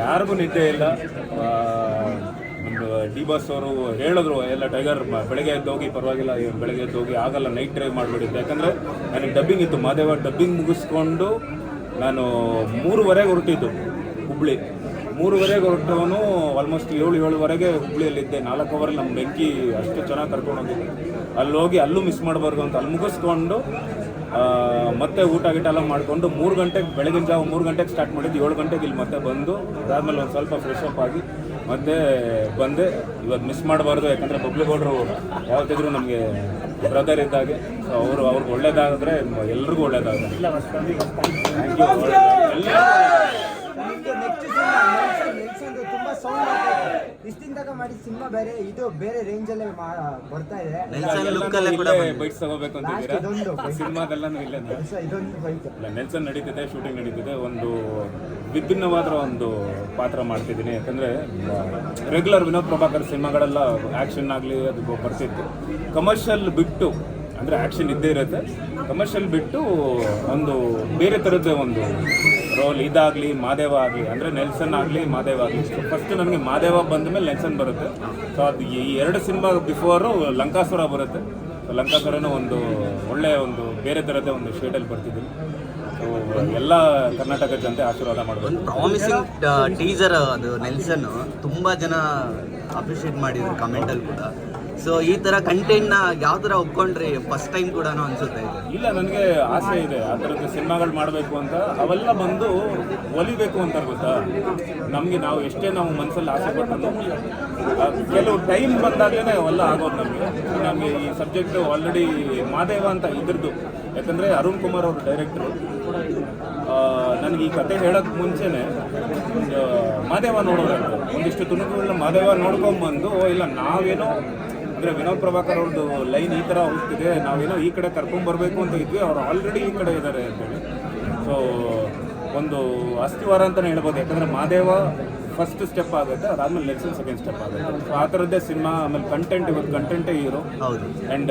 ಯಾರಿಗೂ ನಿದ್ದೆ ಇಲ್ಲ. ಡಿ ಬಾಸ್ ಅವರು ಹೇಳಿದ್ರು, ಎಲ್ಲ ಟೈಗರ್ ಬೆಳಗ್ಗೆ ಎದ್ದು ಹೋಗಿ, ಪರವಾಗಿಲ್ಲ ಬೆಳಗ್ಗೆ ಎದ್ದು ಹೋಗಿ ಆಗಲ್ಲ, ನೈಟ್ ಡ್ರೈವ್ ಮಾಡಿಬಿಡಿದ್ದೆ ಯಾಕಂದರೆ ನನಗೆ ಡಬ್ಬಿಂಗ್ ಇತ್ತು. ಮಾದೇವ ಡಬ್ಬಿಂಗ್ ಮುಗಿಸ್ಕೊಂಡು ನಾನು ಮೂರುವರೆಗೆ ಹೊರಟಿದ್ದು, ಹುಬ್ಳಿ. ಮೂರುವರೆಗೆ ಹೊರಟವನು ಆಲ್ಮೋಸ್ಟ್ ಏಳು ಏಳುವರೆಗೆ ಹುಬ್ಳಿಯಲ್ಲಿದ್ದೆ. ನಾಲ್ಕು ಅವರ್ ನಮ್ಮ ಬೆಂಕಿ ಅಷ್ಟು ಚೆನ್ನಾಗಿ ಕರ್ಕೊಂಡು ಹೋಗಿದ್ದೆ. ಅಲ್ಲಿ ಹೋಗಿ ಅಲ್ಲೂ ಮಿಸ್ ಮಾಡಬಾರ್ದು ಅಂತ ಅಲ್ಲಿ ಮುಗಿಸ್ಕೊಂಡು ಮತ್ತೆ ಊಟ ಗೀಟ ಎಲ್ಲ ಮಾಡಿಕೊಂಡು ಮೂರು ಗಂಟೆಗೆ ಬೆಳಗಿನ ಜಾವ ಮೂರು ಗಂಟೆಗೆ ಸ್ಟಾರ್ಟ್ ಮಾಡಿದ್ದು. ಏಳು ಗಂಟೆಗೆ ಇಲ್ಲಿ ಮತ್ತೆ ಬಂದು ಅದಾದಮೇಲೆ ಒಂದು ಸ್ವಲ್ಪ ಫ್ರೆಶ್ ಅಪ್ ಆಗಿ ಮತ್ತೆ ಬಂದೆ. ಇವತ್ತು ಮಿಸ್ ಮಾಡಬಾರ್ದು ಯಾಕಂದರೆ ಬಬ್ಲಿಗೌಡರು ಯಾವತ್ತಿದ್ರು ನಮಗೆ ಬ್ರದರ್ ಇದ್ದಾಗೆ. ಸೊ ಅವರು ಅವ್ರಿಗೆ ಒಳ್ಳೇದಾದರೆ ಎಲ್ರಿಗೂ ಒಳ್ಳೇದಾಗುತ್ತೆ thank you next cinema Nelson ನೆಲ್ಸನ್ದು ತುಂಬಾ ಸೌಂಡ್ ಇಷ್ಟಿನ ತನಕ ಮಾಡಿ ಸಿನಿಮಾ ಬೇರೆ ಇದು ಬೇರೆ ರೇಂಜ್ ಅಲ್ಲೇ ಬರ್ತಾ ಇದೆ. ನೆಲ್ಸನ್ ಲುಕ್ ಅಲ್ಲೇ ಕೂಡ. ಬೈಟ್ಸ್ ತಗೋಬೇಕು ಅಂತ Last ಇದೊಂದು ಇದ್ದೀರಾ bite. ಸಿನಿಮಾದೆಲ್ಲನೂ ಇಲ್ಲೇ ಸೊ ಇದೊಂದು ಬೈಕ್ ಇಲ್ಲ ನೆಲ್ಸನ್ ನಡೀತಿದೆ ಶೂಟಿಂಗ್ ನಡೀತಿದೆ. ಒಂದು ವಿಭಿನ್ನವಾದ ಒಂದು ಪಾತ್ರ ಮಾಡ್ತಿದ್ದೀನಿ. ಯಾಕಂದ್ರೆ ರೆಗ್ಯುಲರ್ ವಿನೋದ್ ಪ್ರಭಾಕರ್ ಸಿನಿಮಾಗಳೆಲ್ಲ ಆಕ್ಷನ್ ಆಗಲಿ ಅದು ಬರ್ತಿತ್ತು. ಕಮರ್ಷಿಯಲ್ ಬಿಟ್ಟು ಅಂದರೆ ಆ್ಯಕ್ಷನ್ ಇದ್ದೇ ಇರುತ್ತೆ. ಕಮರ್ಷಿಯಲ್ ಬಿಟ್ಟು ಒಂದು ಬೇರೆ ಥರದ ಒಂದು ರೋಲ್ ಇದಾಗಲಿ, ಮಾದೇವ ಆಗಲಿ, ಅಂದರೆ ನೆಲ್ಸನ್ ಆಗಲಿ, ಮಾದೇವ ಆಗಲಿ. ಫಸ್ಟ್ ನನಗೆ ಮಾದೇವ ಬಂದ ಮೇಲೆ ನೆಲ್ಸನ್ ಬರುತ್ತೆ. ಸೊ ಅದು ಈ ಎರಡು ಸಿನಿಮಾ ಬಿಫೋರು ಲಂಕಾಸುರ ಬರುತ್ತೆ. ಸೊ ಲಂಕಾಸುರನೂ ಒಂದು ಒಳ್ಳೆಯ ಒಂದು ಬೇರೆ ಥರದ ಒಂದು ಶೇಡಲ್ಲಿ ಬರ್ತಿದ್ದೀನಿ ಎಲ್ಲ ಕರ್ನಾಟಕ ಜನತೆ ಆಶೀರ್ವಾದ ಮಾಡಬೇಕು. ಒಂದು ಪ್ರಾಮಿಸಿಂಗ್ ಟೀಸರ್ ಅದು ನೆಲ್ಸನ್ ತುಂಬಾ ಜನ ಅಪ್ರಿಷಿಯೇಟ್ ಮಾಡಿದ್ರು ಕಮೆಂಟ್ ಅಲ್ಲಿ ಕೂಡ. ಸೊ ಈ ತರ ಕಂಟೆಂಟ್ನ ಯಾವ ತರ ಒಪ್ಕೊಂಡ್ರಿ ಫಸ್ಟ್ ಟೈಮ್ ಕೂಡ ಅನ್ಸುತ್ತೆ ಇಲ್ಲ, ನನಗೆ ಆಸೆ ಇದೆ. ಆ ಥರದ್ದು ಸಿನಿಮಾಗಳು ಮಾಡಬೇಕು ಅಂತ. ಅವೆಲ್ಲ ಬಂದು ಒಲಿಬೇಕು ಅಂತ ಗೊತ್ತಾ? ನಮಗೆ ನಾವು ಎಷ್ಟೇ ನಾವು ಮನಸ್ಸಲ್ಲಿ ಆಸೆ ಪಟ್ಟು ಕೆಲವು ಟೈಮ್ ಬಂದಾಗಲೇ ಅವೆಲ್ಲ ಆಗೋದು ನಮಗೆ. ನಮಗೆ ಈ ಸಬ್ಜೆಕ್ಟ್ ಆಲ್ರೆಡಿ ಮಾದೇವ ಅಂತ ಇದ್ರದ್ದು. ಯಾಕಂದರೆ ಅರುಣ್ ಕುಮಾರ್ ಅವರು ಡೈರೆಕ್ಟ್ರು ನನಗೆ ಈ ಕತೆ ಹೇಳೋಕ್ಕೆ ಮುಂಚೆನೇ ಮಾದೇವ ನೋಡೋದಾಗ ಒಂದಿಷ್ಟು ತುಣುಕುಗಳನ್ನ ಮಾದೇವ ನೋಡ್ಕೊಂಬಂದು ಇಲ್ಲ, ನಾವೇನೋ ಅಂದರೆ ವಿನೋದ್ ಪ್ರಭಾಕರ್ ಅವ್ರದ್ದು ಲೈನ್ ಈ ಥರ ಹೋಗ್ತಿದೆ. ನಾವೇನೋ ಈ ಕಡೆ ಕರ್ಕೊಂಬರ್ಬೇಕು ಅಂತ ಇದ್ವಿ. ಅವ್ರು ಆಲ್ರೆಡಿ ಈ ಕಡೆ ಇದ್ದಾರೆ ಅಂತೇಳಿ ಸೊ ಒಂದು ಅಸ್ಥಿವಾರ ಅಂತಲೇ ಹೇಳ್ಬೋದು. ಯಾಕಂದರೆ ಮಹಾದೇವ ಫಸ್ಟ್ ಸ್ಟೆಪ್ ಆಗುತ್ತೆ ಅದಾದ್ಮೇಲೆ ನೆಕ್ಸ್ಟ್ ಸೆಕೆಂಡ್ ಸ್ಟೆಪ್ ಆಗುತ್ತೆ. ಸೊ ಆ ಥರದ್ದೇ ಸಿನಿಮಾ ಆಮೇಲೆ ಕಂಟೆಂಟ್ ಇವತ್ತು ಕಂಟೆಂಟೇ ಇರೋ. ಆ್ಯಂಡ್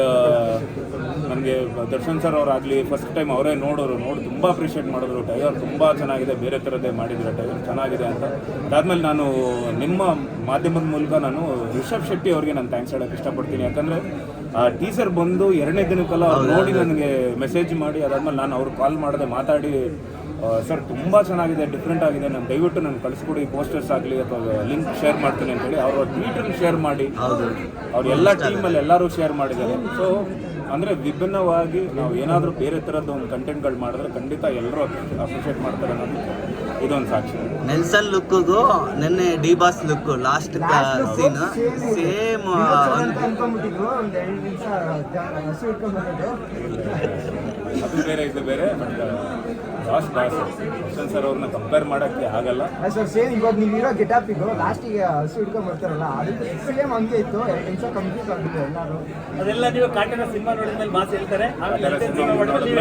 ನನಗೆ ದರ್ಶನ್ ಸರ್ ಅವರಾಗಲಿ ಫಸ್ಟ್ ಟೈಮ್ ಅವರೇ ನೋಡೋರು ನೋಡಿ ತುಂಬ ಅಪ್ರಿಷಿಯೇಟ್ ಮಾಡಿದ್ರು. ಟೈಗರ್ ತುಂಬ ಚೆನ್ನಾಗಿದೆ ಬೇರೆ ಥರದ್ದೇ ಮಾಡಿದ್ರು. ಟೈಗರ್ ಚೆನ್ನಾಗಿದೆ ಅಂತ. ಅದಾದ್ಮೇಲೆ ನಾನು ನಿಮ್ಮ ಮಾಧ್ಯಮದ ಮೂಲಕ ನಾನು ರಿಷಬ್ ಶೆಟ್ಟಿ ಅವರಿಗೆ ನಾನು ಥ್ಯಾಂಕ್ಸ್ ಹೇಳೋಕ್ಕೆ ಇಷ್ಟಪಡ್ತೀನಿ. ಯಾಕಂದರೆ ಆ ಟೀಸರ್ ಬಂದು ಎರಡನೇ ದಿನಕ್ಕೆಲ್ಲ ಅವ್ರು ನೋಡಿ ನನಗೆ ಮೆಸೇಜ್ ಮಾಡಿ ಅದಾದ್ಮೇಲೆ ನಾನು ಅವ್ರು ಕಾಲ್ ಮಾಡಿದೆ ಮಾತಾಡಿ ಸರ್ ತುಂಬ ಚೆನ್ನಾಗಿದೆ ಡಿಫ್ರೆಂಟ್ ಆಗಿದೆ. ನಾನು ದಯವಿಟ್ಟು ನಾನು ಕಳಿಸ್ಕೊಡಿ ಪೋಸ್ಟರ್ಸ್ ಆಗಲಿ ಅಥವಾ ಲಿಂಕ್ ಶೇರ್ ಮಾಡ್ತೀನಿ ಅಂತೇಳಿ ಅವರ ಟ್ವೀಟಲ್ಲಿ ಶೇರ್ ಮಾಡಿ. ಅವ್ರು ಎಲ್ಲ ಟೀಮಲ್ಲಿ ಎಲ್ಲರೂ ಶೇರ್ ಮಾಡಿದ್ದಾರೆ. ಸೊ ಅಂದರೆ ವಿಭಿನ್ನವಾಗಿ ನಾವು ಏನಾದರೂ ಬೇರೆ ಥರದ್ದು ಒಂದು ಕಂಟೆಂಟ್ಗಳು ಮಾಡಿದ್ರೆ ಖಂಡಿತ ಎಲ್ಲರೂ ಅಪ್ರಿಷಿಯೇಟ್ ಮಾಡ್ತಾರೆ ಅನ್ನೋದು. ಇದೊಂದು ಸಾಕ್ಷಿ. ನೆಲ್ಸನ್ ಲುಕ್ಗೂ ನಿನ್ನೆ D boss look last scene. Same ಅದು ಬೇರೆ ಇದು ಬೇರೆ but last boss Darshan sir ಅವ್ರನ್ನ ಕಂಪೇರ್ ಮಾಡೋಕ್ಕೆ ಆಗಲ್ಲ. ಸರ್ ಸೇಮ್ ಇವಾಗ ನೀವು ಇರೋ ಗೆಟಪಿಗೂ ಲಾಸ್ಟಿಗೆ ಹಸು ಇಟ್ಕೊಂಡ್ ಬರ್ತಾರಲ್ಲ ಅದಕ್ಕೆ ಸೇಮ್ ಹಂಗೆ ಇತ್ತು ಎರಡು ನಿಮಿಷ ಕಂಪ್ಲೀಟ್ ಆಗಿತ್ತು ಎಲ್ಲರೂ. ಅದೆಲ್ಲ ನೀವು ಕಾಟನ ಸಿನಿಮಾ ನೋಡಿದ ಮೇಲೆ ಸಿನಿಮಾ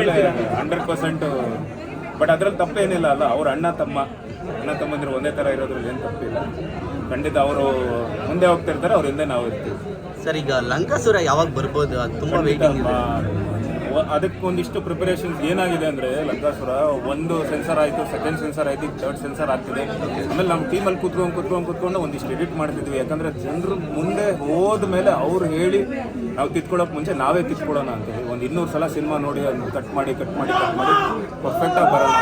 ಹೇಳ್ತೀರಾ. ಹಂಡ್ರೆಡ್ ಪರ್ಸೆಂಟ್ ಬಟ್ ಅದ್ರಲ್ಲಿ ತಪ್ಪೇನಿಲ್ಲ ಅಲ್ಲ ಅವ್ರ ಅಣ್ಣ ತಮ್ಮ ಅಣ್ಣ ತಮ್ಮಂದಿರು ಒಂದೇ ಥರ ಇರೋದ್ರಲ್ಲಿ ಏನು ತಪ್ಪಿಲ್ಲ. ಖಂಡಿತ ಅವರು ಮುಂದೆ ಹೋಗ್ತಿರ್ತಾರೆ ಅವ್ರ ಹಿಂದೆ ನಾವು ಇರ್ತೀವಿ. ಸರ್ ಈಗ ಲಂಕಾಸುರ ಯಾವಾಗ ಬರ್ಬೋದು? ಅದು ತುಂಬಾ ವೇಟಿಂಗ್ ಇದೆ. ಅದಕ್ಕೆ ಒಂದಿಷ್ಟು ಪ್ರಿಪರೇಷನ್ಸ್ ಏನಾಗಿದೆ ಅಂದರೆ ಲಂಕಾಸುರ ಒಂದು ಸೆನ್ಸರ್ ಆಯಿತು ಸೆಕೆಂಡ್ ಸೆನ್ಸರ್ ಆಯಿತು ಥರ್ಡ್ ಸೆನ್ಸರ್ ಆಗ್ತಿದೆ. ಆಮೇಲೆ ನಮ್ಮ ಟೀಮಲ್ಲಿ ಕೂತ್ಕೊಂಡು ಕೂತ್ಕೊಂಡು ಕೂತ್ಕೊಂಡು ಒಂದಿಷ್ಟು ಎಡಿಟ್ ಮಾಡ್ತಿದ್ವಿ. ಯಾಕಂದರೆ ಜನರು ಮುಂದೆ ಹೋದ ಮೇಲೆ ಅವ್ರು ಹೇಳಿ, ನಾವು ತಿತ್ಕೊಳ್ಳೋಕೆ ಮುಂಚೆ ನಾವೇ ತಿತ್ಕೊಳ್ಳೋಣ ಅಂತೇಳಿ ಒಂದು ಇನ್ನೂರು ಸಲ ಸಿನಿಮಾ ನೋಡಿ ಅದನ್ನ ಕಟ್ ಮಾಡಿ ಕಟ್ ಮಾಡಿ ಕಟ್ ಮಾಡಿ ಪರ್ಫೆಕ್ಟಾಗಿ ಬರೋಣ